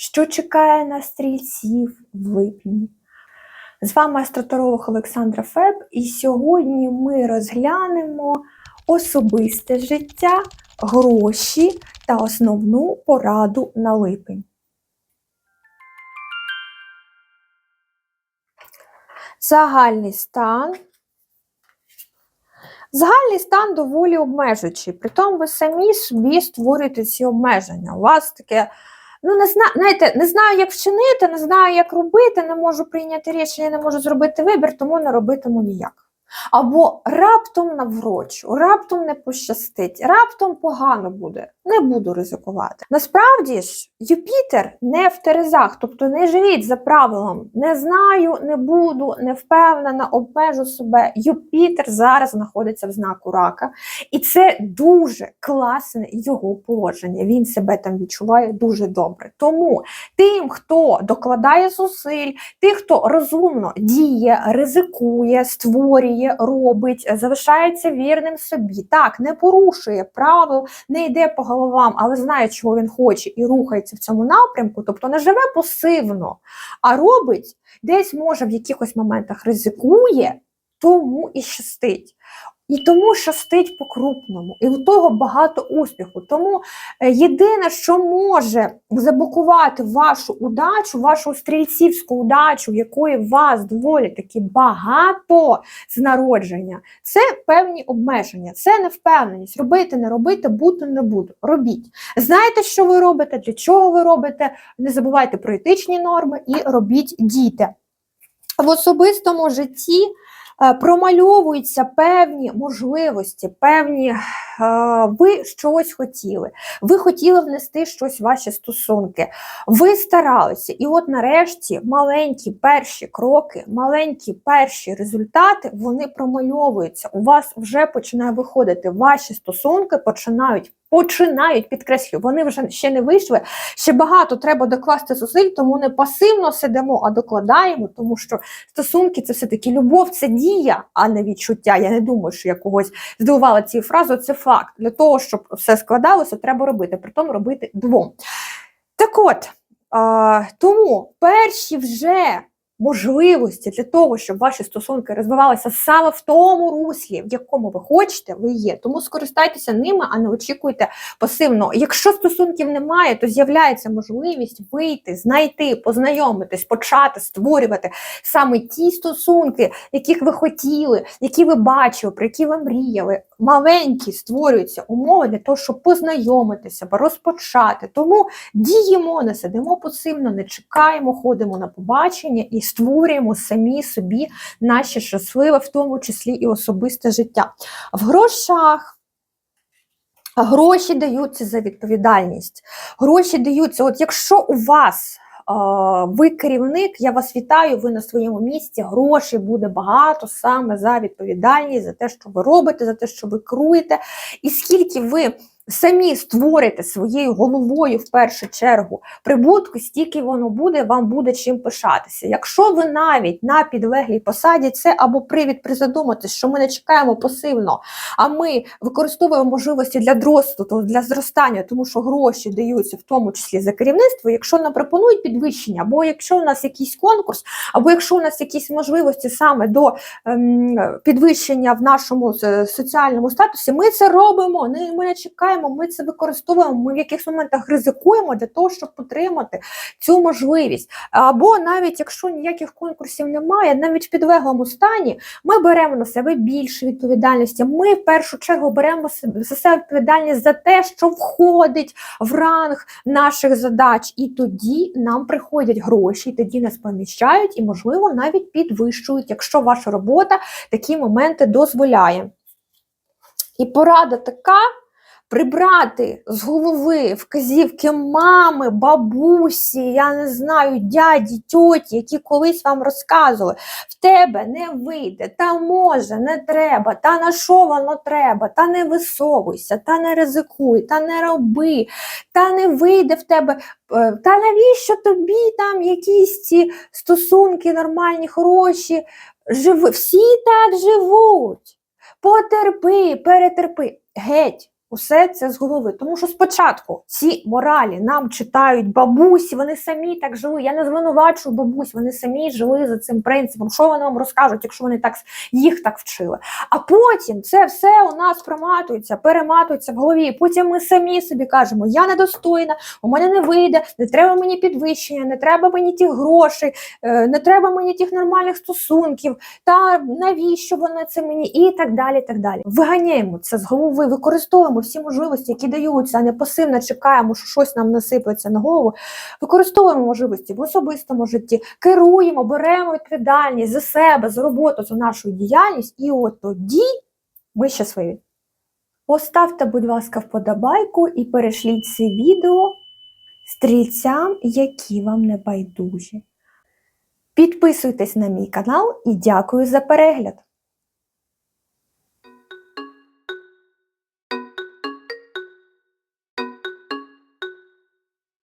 що чекає на стрільців в липні. З вами астроторолог Олександра Феб, і сьогодні ми розглянемо особисте життя, гроші та основну пораду на липень. Загальний стан. Загальний стан доволі обмежуючий. Притом ви самі собі створюєте ці обмеження. У вас таке, ну не зна, знаєте, не знаю, як вчинити, не знаю, як робити, не можу прийняти рішення, не можу зробити вибір, тому не робитиму ніяк. Або раптом наврочу, раптом не пощастить, раптом погано буде, не буду ризикувати. Насправді ж, Юпітер не в Терезах, тобто не живіть за правилом не знаю, не буду, не впевнена, обмежу себе. Юпітер зараз знаходиться в знаку рака, і це дуже класне його положення. Він себе там відчуває дуже добре. Тому тим, хто докладає зусиль, тих, хто розумно діє, ризикує, створює робить, залишається вірним собі. Так, не порушує правил, не йде по головам, але знає, чого він хоче, і рухається в цьому напрямку, тобто не живе пасивно, а робить десь може в якихось моментах ризикує, тому і щастить. І тому щастить по-крупному, і у того багато успіху. Тому е, єдине, що може заблокувати вашу удачу, вашу стрільцівську удачу, в якої вас доволі таки багато з народження, це певні обмеження, це невпевненість. Робити, не робити, бути, не буду. Робіть. Знаєте, що ви робите, для чого ви робите. Не забувайте про етичні норми і робіть дійте. В особистому житті. Е, промальовуються певні можливості, певні е, ви щось хотіли. Ви хотіли внести щось в ваші стосунки. Ви старалися, і от нарешті маленькі перші кроки, маленькі перші результати вони промальовуються. У вас вже починає виходити. Ваші стосунки починають. Починають підкреслю, вони вже ще не вийшли. Ще багато треба докласти зусиль, тому не пасивно сидимо, а докладаємо, тому що стосунки це все-таки любов, це дія, а не відчуття. Я не думаю, що я когось здивувала цією фразою. Це факт. Для того, щоб все складалося, треба робити. Притом робити двом. Так от, а, тому перші вже можливості для того, щоб ваші стосунки розвивалися саме в тому руслі, в якому ви хочете, ви є. Тому скористайтеся ними, а не очікуйте пасивно. Якщо стосунків немає, то з'являється можливість вийти, знайти, познайомитись, почати створювати саме ті стосунки, яких ви хотіли, які ви бачили, про які ви мріяли. Маленькі створюються умови для того, щоб познайомитися, розпочати. Тому діємо, не сидимо пасивно, не чекаємо, ходимо на побачення і створюємо самі собі наше щасливе, в тому числі і особисте життя. В грошах. Гроші даються за відповідальність. Гроші даються, от якщо у вас ви керівник, я вас вітаю, ви на своєму місці, грошей буде багато саме за відповідальність, за те, що ви робите, за те, що ви керуєте. І скільки ви самі створите своєю головою в першу чергу прибутку, стільки воно буде, вам буде чим пишатися. Якщо ви навіть на підлеглій посаді, це або привід призадуматись, що ми не чекаємо пасивно, а ми використовуємо можливості для зросту, для зростання, тому що гроші даються в тому числі за керівництво. Якщо нам пропонують підвищення, або якщо у нас якийсь конкурс, або якщо у нас якісь можливості саме до ем, підвищення в нашому е, соціальному статусі, ми це робимо. Ми не чекаємо ми це використовуємо, ми в якихось моментах ризикуємо для того, щоб отримати цю можливість. Або навіть якщо ніяких конкурсів немає, навіть в підлеглому стані ми беремо на себе більше відповідальності. Ми в першу чергу беремо за себе відповідальність за те, що входить в ранг наших задач, і тоді нам приходять гроші, і тоді нас поміщають і, можливо, навіть підвищують, якщо ваша робота такі моменти дозволяє. І порада така прибрати з голови вказівки мами, бабусі, я не знаю, дяді, тьоті, які колись вам розказували, в тебе не вийде, та може, не треба, та на що воно треба, та не висовуйся, та не ризикуй, та не роби, та не вийде в тебе. Е, та навіщо тобі там якісь ці стосунки нормальні, хороші? Живи. Всі так живуть. Потерпи, перетерпи. Геть усе це з голови. Тому що спочатку ці моралі нам читають бабусі, вони самі так жили. Я не звинувачую бабусь, вони самі жили за цим принципом. Що вони вам розкажуть, якщо вони так їх так вчили? А потім це все у нас проматується, перематується в голові. Потім ми самі собі кажемо: я недостойна, у мене не вийде, не треба мені підвищення, не треба мені тих грошей, е, не треба мені тих нормальних стосунків. Та навіщо воно це мені? І так далі. так далі. Виганяємо це з голови, використовуємо всі можливості, які даються, а не пасивно чекаємо, що щось нам насиплеться на голову. Використовуємо можливості в особистому житті, керуємо, беремо відповідальність за себе, за роботу, за нашу діяльність, і от тоді ми щасливі. Поставте, будь ласка, вподобайку і перешліть це відео стрільцям, які вам не байдужі. Підписуйтесь на мій канал і дякую за перегляд!